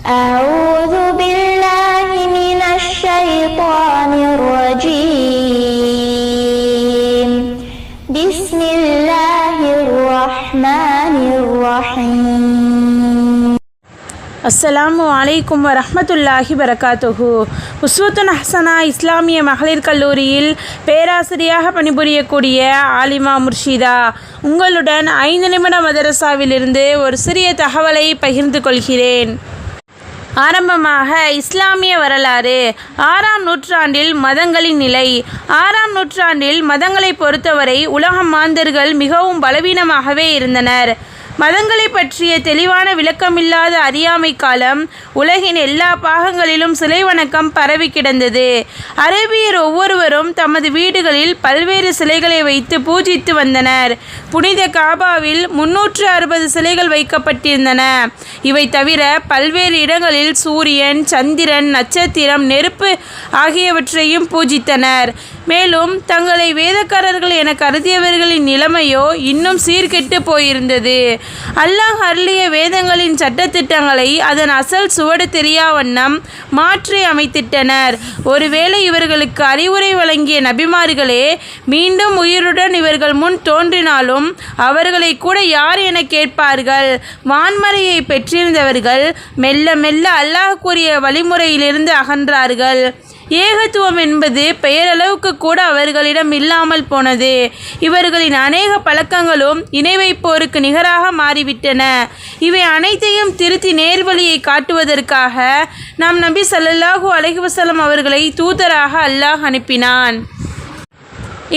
أعوذ بالله من الشيطان الرجيم بسم الله الرحمن الرحيم அஸ்ஸலாமு அலைக்கும் வரஹ்மத்துல்லாஹி வரகாத்துஹு உஸ்வத்துன் ஹசனா இஸ்லாமிய மகளிர் கல்லூரியில் பேராசிரியாக பணிபுரியக்கூடிய ஆலிமா முர்ஷிதா உங்களுடன் ஐந்து நிமிட மதரசாவிலிருந்து ஒரு சிறிய தகவலை பகிர்ந்து கொள்கிறேன் ஆரம்பமாக இஸ்லாமிய வரலாறு. ஆறாம் நூற்றாண்டில் மதங்களின் நிலை. ஆறாம் நூற்றாண்டில் மதங்களை பொறுத்தவரை உலக மாந்தர்கள் மிகவும் பலவீனமாகவே இருந்தனர். மதங்களை பற்றிய தெளிவான விளக்கமில்லாத அறியாமை காலம் உலகின் எல்லா பாகங்களிலும் சிலை வணக்கம் பரவி கிடந்தது. அரேபியர் ஒவ்வொருவரும் தமது வீடுகளில் பல்வேறு சிலைகளை வைத்து பூஜித்து வந்தனர். புனித காபாவில் முன்னூற்று அறுபது சிலைகள் வைக்கப்பட்டிருந்தன. இவை தவிர பல்வேறு இடங்களில் சூரியன் சந்திரன் நட்சத்திரம் நெருப்பு ஆகியவற்றையும் பூஜித்தனர். மேலும் தங்களை வேதக்காரர்கள் என கருதியவர்களின் நிலைமையோ இன்னும் சீர்கெட்டு போயிருந்தது. அல்லாஹ் அருளிய வேதங்களின் சட்டத்திட்டங்களை அதன் அசல் சுவடு தெரியா வண்ணம் மாற்றி அமைத்திட்டனர். ஒருவேளை இவர்களுக்கு அறிவுரை வழங்கிய நபிமார்களே மீண்டும் உயிருடன் இவர்கள் முன் தோன்றினாலும் அவர்களை கூட யார் என கேட்பார்கள்? வான்மறையை பெற்றிருந்தவர்கள் மெல்ல மெல்ல அல்லாஹ் கூறிய வழிமுறையிலிருந்து அகன்றார்கள். ஏகத்துவம் என்பது பெயரளவுக்கு கூட அவர்களிடம் இல்லாமல் போனது. இவர்களின் அநேக பழக்கங்களும் இணை வைப்போருக்கு நிகராக மாறிவிட்டன. இவை அனைத்தையும் திருத்தி நேர்வழியை காட்டுவதற்காக நாம் நபி சல்லல்லாஹூ அலஹி வசலம் அவர்களை தூதராக அல்லாஹ் அனுப்பினான்.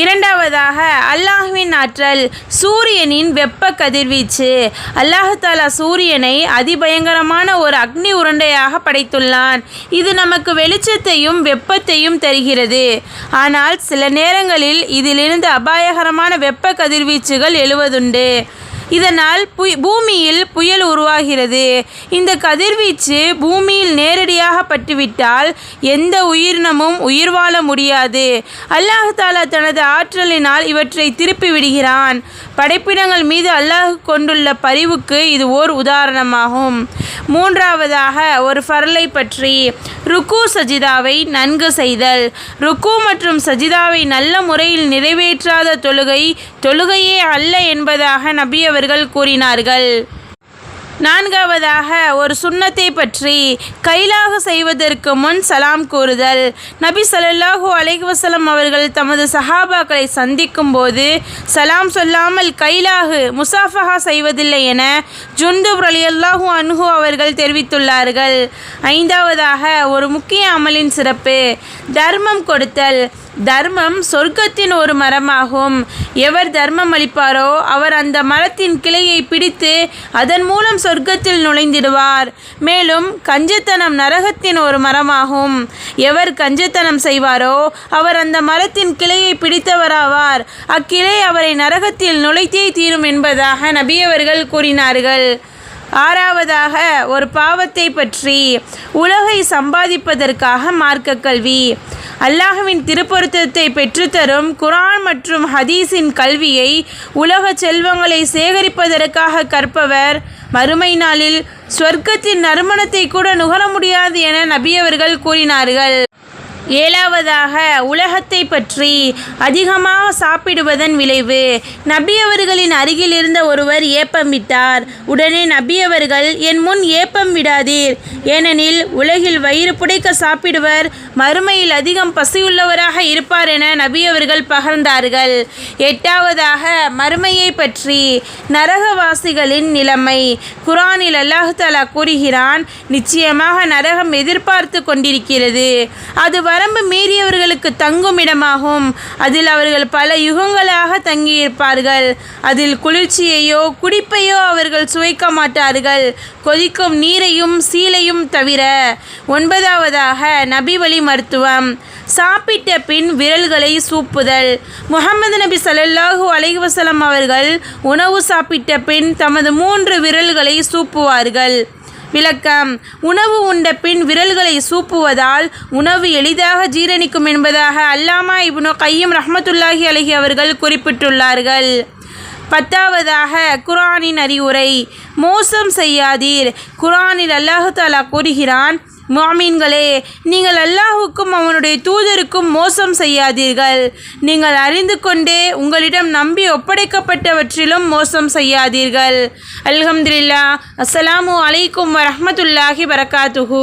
இரண்டாவதாக அல்லாஹ்வின் ஆற்றல் சூரியனின் வெப்ப கதிர்வீச்சு. அல்லாஹாலா சூரியனை அதிபயங்கரமான ஒரு அக்னி உருண்டையாக படைத்துள்ளான். இது நமக்கு வெளிச்சத்தையும் வெப்பத்தையும் தருகிறது. ஆனால் சில நேரங்களில் இதிலிருந்து அபாயகரமான வெப்ப கதிர்வீச்சுகள் எழுவதுண்டு. இதனால் பு பூமியில் புயல் உருவாகிறது. இந்த கதிர்வீச்சு பூமியில் நேரடியாக பட்டுவிட்டால் எந்த உயிரினமும் உயிர் வாழ முடியாது. அல்லாஹ் தாலா தனது ஆற்றலினால் இவற்றை திருப்பி விடுகிறான். படைப்பினங்கள் மீது அல்லாஹ் கொண்டுள்ள பரிவுக்கு இது ஓர் உதாரணமாகும். மூன்றாவதாக ஒரு ஃபரலை பற்றி. ருக்கு சஜிதாவை நன்கு செய்தல். ருக்கு மற்றும் சஜிதாவை நல்ல முறையில் நிறைவேற்றாத தொழுகை தொழுகையே அல்ல என்பதாக நபி அவர்கள் கூறினார்கள். நான்காவதாக ஒரு சுன்னத்தை பற்றி கைலாக செய்வதற்கு முன் சலாம் கூறுதல். நபி ஸல்லல்லாஹு அலைஹி அவர்கள் தமது சஹாபாக்களை சந்திக்கும் போது சலாம் சொல்லாமல் கைலாகு முசாஃபஹா செய்வதில்லை என ஜுந்துப் ரலியல்லாஹு அன்ஹு அவர்கள் தெரிவித்துள்ளார்கள். ஐந்தாவதாக ஒரு முக்கிய அமலின் சிறப்பு தர்மம் கொடுத்தல். தர்மம் சொர்க்கத்தின் ஒரு மரமாகும். எவர் தர்மம் அளிப்பாரோ அவர் அந்த மரத்தின் கிளையை பிடித்து அதன் மூலம் சொர்க்கத்தில் நுழைந்திடுவார். மேலும் கஞ்சத்தனம் நரகத்தின் ஒரு மரமாகும். எவர் கஞ்சத்தனம் செய்வாரோ அவர் அந்த மரத்தின் கிளையை பிடித்தவராவார். அக்கிளை அவரை நரகத்தில் நுழைத்தே தீரும் என்பதாக நபியவர்கள் கூறினார்கள். ஆறாவதாக ஒரு பாவத்தை பற்றி உலகை சம்பாதிப்பதற்காக மார்க்க கல்வி. அல்லாஹ்வின் திருப்பொருத்தத்தை பெற்றுத்தரும் குரான் மற்றும் ஹதீஸின் கல்வியை உலக செல்வங்களை சேகரிப்பதற்காக கற்பவர். மறுமை நாளில் சொர்க்கத்தின் நறுமணத்தை கூட நுகர முடியாது என நபியவர்கள் கூறினார்கள். ஏழாவதாக உலகத்தை பற்றி அதிகமாக சாப்பிடுவதன் விளைவு நபி அவர்களின் அருகில் இருந்த ஒருவர் ஏப்பம் விட்டார். உடனே நபி அவர்கள் என் முன் ஏப்பம் விடாதீர். ஏனெனில் உலகில் வயிறு புடைக்க சாப்பிடுவர் மறுமையில் அதிகம் பசியுள்ளவராக இருப்பார் என நபி அவர்கள் பகர்ந்தார்கள். எட்டாவதாக மறுமையை பற்றி நரகவாசிகளின் நிலைமை. குரானில் அல்லாஹ் தலா கூறுகிறான் நிச்சயமாக நரகம் எதிர்பார்த்து கொண்டிருக்கிறது. அது வரம்பு மீறியவர்களுக்கு தங்கும் இடமாகும். அதில் அவர்கள் பல யுகங்களாக தங்கியிருப்பார்கள். அதில் குளிர்ச்சியையோ குடிப்பையோ அவர்கள் சுவைக்க மாட்டார்கள். கொதிக்கும் நீரையும் சீலையும் தவிர. ஒன்பதாவதாக நபி வழி மருத்துவம். சாப்பிட்ட பின் விரல்களை சூப்புதல். முகமது நபி ஸல்லல்லாஹு அலைவசலம் அவர்கள் உணவு சாப்பிட்ட பின் தமது மூன்று விரல்களை சூப்புவார்கள். விளக்கம். உணவு உண்ட பின் விரல்களை சூப்புவதால் உணவு எளிதாக ஜீரணிக்கும் என்பதாக அல்லாமா இப்னு கையம் ரஹமத்துல்லாஹி அலஹி அவர்கள் குறிப்பிட்டுள்ளார்கள். பத்தாவதாக குரானின் அறிவுரை மோசம் செய்யாதீர். குரானில் அல்லாஹு தாலா கூறுகிறான் மாமீன்களே நீங்கள் அல்லாஹுக்கும் அவனுடைய தூதருக்கும் மோசம் செய்யாதீர்கள். நீங்கள் அறிந்து கொண்டே உங்களிடம் நம்பி ஒப்படைக்கப்பட்டவற்றிலும் மோசம் செய்யாதீர்கள். அல்ஹம்துல்லா அஸ்ஸலாமு அலைக்கும் வரமத்துல்லாஹி வரகாத்துஹூ